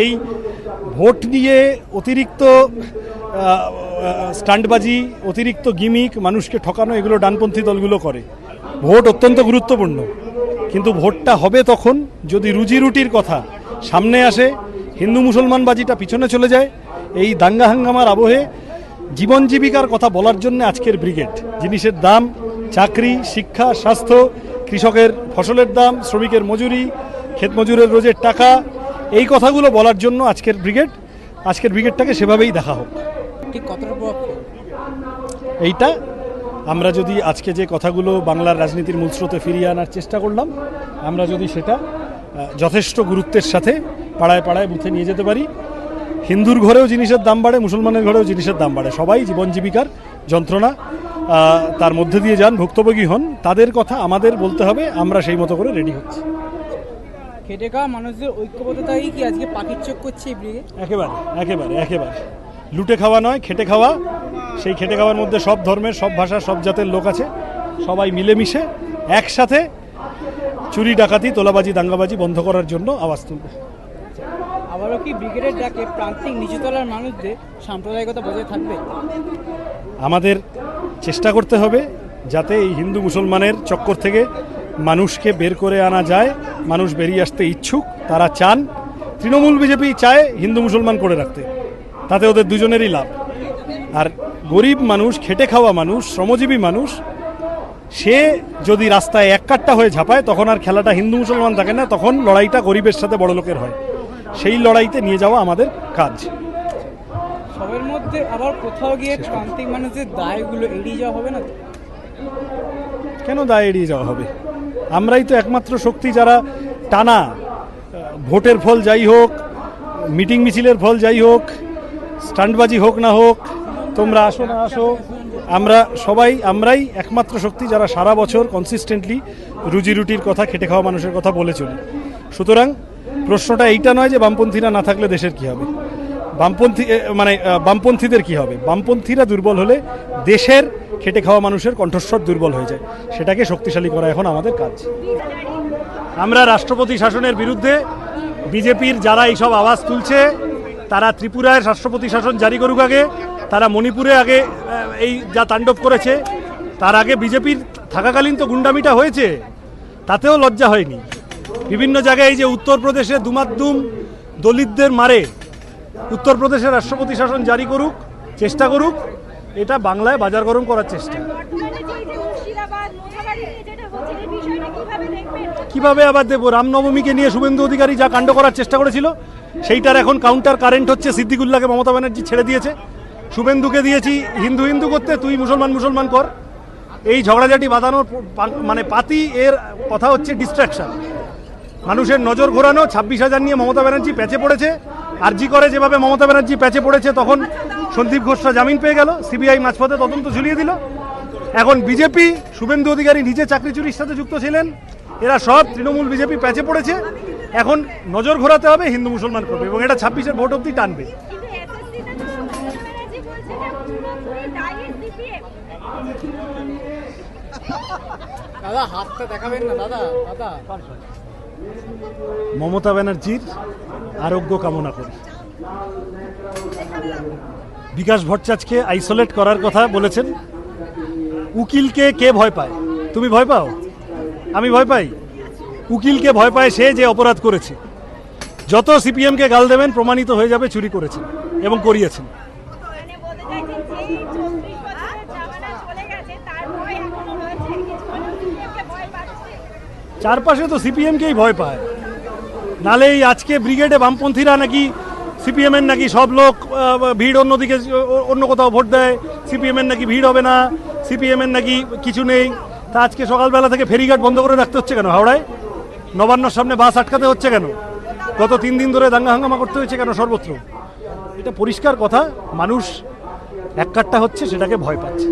এই ভোট নিয়ে অতিরিক্ত আহ, স্টান্টবাজি অতিরিক্ত গিমিক মানুষকে ঠকানো এগুলো ডানপন্থী দলগুলো করে। ভোট অত্যন্ত গুরুত্বপূর্ণ। কিন্তু ভোটটা হবে তখন যদি রুজি রুটির কথা সামনে আসে হিন্দু মুসলমান বাজিটা পিছনে চলে যায় এই দাঙ্গা হাঙ্গামার আবহে জীবন জীবিকার কথা বলার জন্য আজকের ব্রিগেড। জিনিসের দাম চাকরি শিক্ষা স্বাস্থ্য কৃষকের ফসলের দাম শ্রমিকের মজুরি ক্ষেত মজুরের রোজের টাকা এই কথাগুলো বলার জন্য আজকের ব্রিগেড আজকের ব্রিগেডটাকে সেভাবেই দেখা হোক। ঠিক কতটা এইটা আমরা যদি আজকে যে কথাগুলো বাংলার রাজনীতির মূল স্রোতে ফিরিয়ে আনার চেষ্টা করলাম আমরা যদি সেটা যথেষ্ট গুরুত্বের সাথে পাড়ায় পাড়ায় বুথে নিয়ে যেতে পারি। হিন্দুর ঘরেও জিনিসের দাম বাড়ে মুসলমানের ঘরেও জিনিসের দাম বাড়ে। সবাই জীবন জীবিকার যন্ত্রণা তার মধ্যে দিয়ে যান ভুক্তভোগী হন। তাদের কথা আমাদের বলতে হবে আমরা সেই মতো করে রেডি হচ্ছি। খেটে খাওয়া মানুষদের ঐক্যবদ্ধতাই কি আজকে পাখির চোখ করছে এই ব্রিগেড একেবারে একেবারে একেবারে। লুটে খাওয়া নয় খেটে খাওয়া। সেই খেটে খাওয়ার মধ্যে সব ধর্মের সব ভাষা সব জাতের লোক আছে। সবাই মিলেমিশে একসাথে চুরি ডাকাতি তোলাবাজি দাঙ্গাবাজি বন্ধ করার জন্য আওয়াজ তুলবে। আবারও কি ব্রিগেডের ডাকে প্রান্তিক নিচুতলার মানুষদের সাম্প্রদায়িকতা বজায় থাকবে? আমাদের চেষ্টা করতে হবে যাতে এই হিন্দু মুসলমানের চক্কর থেকে মানুষকে বের করে আনা যায় মানুষ বেরিয়ে আসতে ইচ্ছুক তারা চান। তৃণমূল বিজেপি চায় হিন্দু মুসলমান করে রাখতে তাতে ওদের দুজনেরই লাভ। আর গরিব মানুষ খেটে খাওয়া মানুষ শ্রমজীবী মানুষ সে যদি রাস্তায় এক কাট্টা হয়ে ঝাঁপায় তখন আর খেলাটা হিন্দু মুসলমান থাকে না তখন লড়াইটা গরিবের সাথে বড় লোকের হয়। সেই লড়াইতে নিয়ে যাওয়া আমাদের কাজ। সবের মধ্যে আবার কোথাও গিয়ে প্রান্তিক মানুষদের দায়গুলো এড়িয়ে যাওয়া হবে না কেন দায় এড়িয়ে যাওয়া হবে? আমরাই তো একমাত্র শক্তি যারা টানা ভোটের ফল যাই হোক, মিটিং মিছিলের ফল যাই হোক, স্টান্টবাজি হোক না হোক, তোমরা আসো না আসো, আমরা সবাই, আমরাই একমাত্র শক্তি যারা সারা বছর কনসিস্টেন্টলি রুজি রুটির কথা, খেটে খাওয়া মানুষের কথা বলে চলি। সুতরাং প্রশ্নটা এইটা নয় যে বামপন্থীরা না থাকলে দেশের কি হবে। বামপন্থী মানে বামপন্থীদের কি হবে? বামপন্থীরা দুর্বল হলে দেশের খেটে খাওয়া মানুষের কণ্ঠস্বর দুর্বল হয়ে যায়। সেটাকে শক্তিশালী করা এখন আমাদের কাজ। আমরা রাষ্ট্রপতি শাসনের বিরুদ্ধে বিজেপির যারা এইসব আওয়াজ তুলছে, তারা ত্রিপুরায় রাষ্ট্রপতি শাসন জারি করুক আগে, তারা মণিপুরে আগে এই যা তাণ্ডব করেছে, তার আগে বিজেপির থাকাকালীন তো গুন্ডামিটা হয়েছে, তাতেও লজ্জা হয়নি। বিভিন্ন জায়গায় এই যে উত্তরপ্রদেশে দুমাদ্দুম দলিতদের মারে উত্তরপ্রদেশের রাষ্ট্রপতি শাসন জারি করুক, চেষ্টা করুক, এটা বাংলায় বাজার গরম করার চেষ্টা। কীভাবে আবার দেবো? রামনবমীকে নিয়ে শুভেন্দু অধিকারী যা কাণ্ড করার চেষ্টা করেছিল, সেইটার এখন কাউন্টার কারেন্ট হচ্ছে সিদ্দিকুল্লাহকে মমতা ব্যানার্জি ছেড়ে দিয়েছে। শুভেন্দুকে দিয়েছি, হিন্দু হিন্দু করতে, তুই মুসলমান মুসলমান কর। এই ঝগড়াঝাটি বাঁধানোর মানে পাতি এর কথা হচ্ছে ডিস্ট্রাকশন মানুষের নজর ঘোরানো, ছাব্বিশ হাজার নিয়ে মমতা ব্যানার্জি প্যাচে পড়েছে। আরজি করে যেভাবে মমতা ব্যানার্জি প্যাচে পড়েছে, তখন সন্দীপ ঘোষরা জামিন পেয়ে গেল, সিবিআই মাঝপথে তদন্ত ঝুলিয়ে দিল। এখন বিজেপি, শুভেন্দু অধিকারী নিজে চাকরি চুরির সাথে যুক্ত ছিলেন, এরা সব তৃণমূল বিজেপি প্যাচে পড়েছে। এখন নজর ঘোরাতে হবে হিন্দু মুসলমান করবে এবং এটা ছাব্বিশের ভোট অব্দি টানবে। দাদা, হাতটা দেখাবেন না, দাদা দাদা। মমতা ব্যানার্জির আরোগ্য কামনা করি। বিকাশ ভট্টাচার্যকে আইসোলেট করার কথা বলেছেন। উকিলকে কে ভয় পায়? তুমি ভয় পাও? আমি ভয় পাই। উকিলকে ভয় পায় সে যে অপরাধ করেছে। যত সিপিএমকে গাল দেবেন, প্রমাণিত হয়ে যাবে, চুরি করেছেন এবং করিয়েছেন। চারপাশে তো সিপিএমকেই ভয় পায়। নালে এই আজকে ব্রিগেডে বামপন্থীরা নাকি সিপিএমের নাকি সব লোক ভিড় অন্যদিকে অন্য কোথাও ভোট দেয়। সিপিএমের নাকি ভিড় হবে না, সিপিএমের নাকি কিছু নেই। তা আজকে সকালবেলা থেকে ফেরিঘাট বন্ধ করে রাখতে হচ্ছে কেন? হাওড়ায়? নবান্নর সামনে বাস আটকাতে হচ্ছে কেন? গত তিন দিন ধরে দাঙ্গা হাঙ্গামা করতে হয়েছে কেন সর্বত্র? এটা পরিষ্কার কথা। মানুষ এক কাট্টা হচ্ছে, সেটাকে ভয় পাচ্ছে।